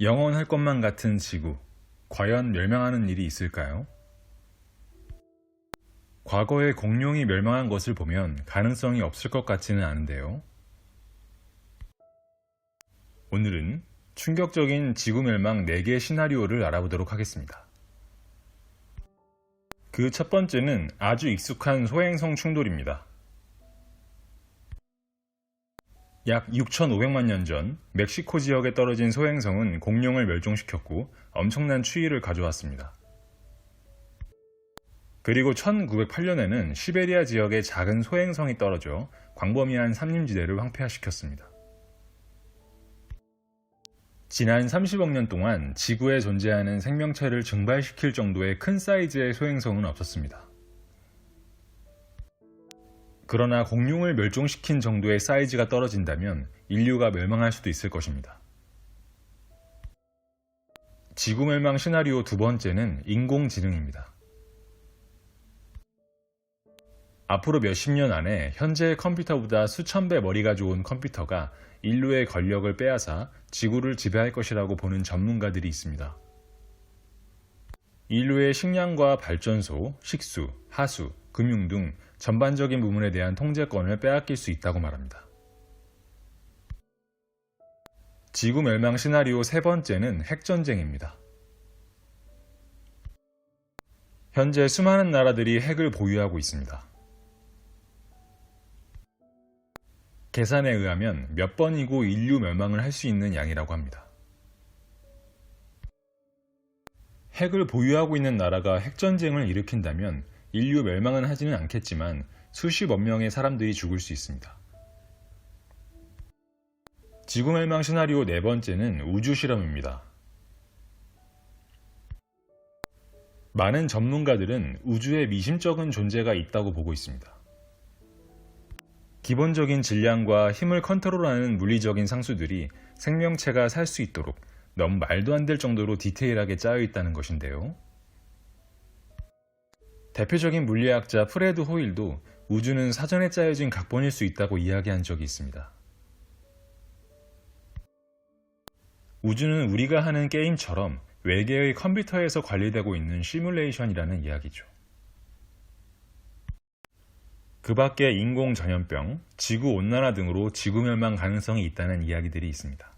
영원할 것만 같은 지구. 과연 멸망하는 일이 있을까요? 과거에 공룡이 멸망한 것을 보면 가능성이 없을 것 같지는 않은데요. 오늘은 충격적인 지구 멸망 4개 시나리오를 알아보도록 하겠습니다. 그 첫 번째는 아주 익숙한 소행성 충돌입니다. 약 6,500만 년 전 멕시코 지역에 떨어진 소행성은 공룡을 멸종시켰고 엄청난 추위를 가져왔습니다. 그리고 1908년에는 시베리아 지역에 작은 소행성이 떨어져 광범위한 산림지대를 황폐화시켰습니다. 지난 30억 년 동안 지구에 존재하는 생명체를 증발시킬 정도의 큰 사이즈의 소행성은 없었습니다. 그러나 공룡을 멸종시킨 정도의 사이즈가 떨어진다면 인류가 멸망할 수도 있을 것입니다. 지구 멸망 시나리오 두 번째는 인공지능입니다. 앞으로 몇십 년 안에 현재의 컴퓨터보다 수천 배 머리가 좋은 컴퓨터가 인류의 권력을 빼앗아 지구를 지배할 것이라고 보는 전문가들이 있습니다. 인류의 식량과 발전소, 식수, 하수, 금융 등 전반적인 부문에 대한 통제권을 빼앗길 수 있다고 말합니다. 지구 멸망 시나리오 세 번째는 핵전쟁입니다. 현재 수많은 나라들이 핵을 보유하고 있습니다. 계산에 의하면 몇 번이고 인류 멸망을 할 수 있는 양이라고 합니다. 핵을 보유하고 있는 나라가 핵전쟁을 일으킨다면 인류 멸망은 하지는 않겠지만 수십억 명의 사람들이 죽을 수 있습니다. 지구 멸망 시나리오 네 번째는 우주 실험입니다. 많은 전문가들은 우주에 미심쩍은 존재가 있다고 보고 있습니다. 기본적인 질량과 힘을 컨트롤하는 물리적인 상수들이 생명체가 살 수 있도록 너무 말도 안 될 정도로 디테일하게 짜여 있다는 것인데요. 대표적인 물리학자 프레드 호일도 우주는 사전에 짜여진 각본일 수 있다고 이야기한 적이 있습니다. 우주는 우리가 하는 게임처럼 외계의 컴퓨터에서 관리되고 있는 시뮬레이션이라는 이야기죠. 그 밖에 인공 전염병, 지구 온난화 등으로 지구 멸망 가능성이 있다는 이야기들이 있습니다.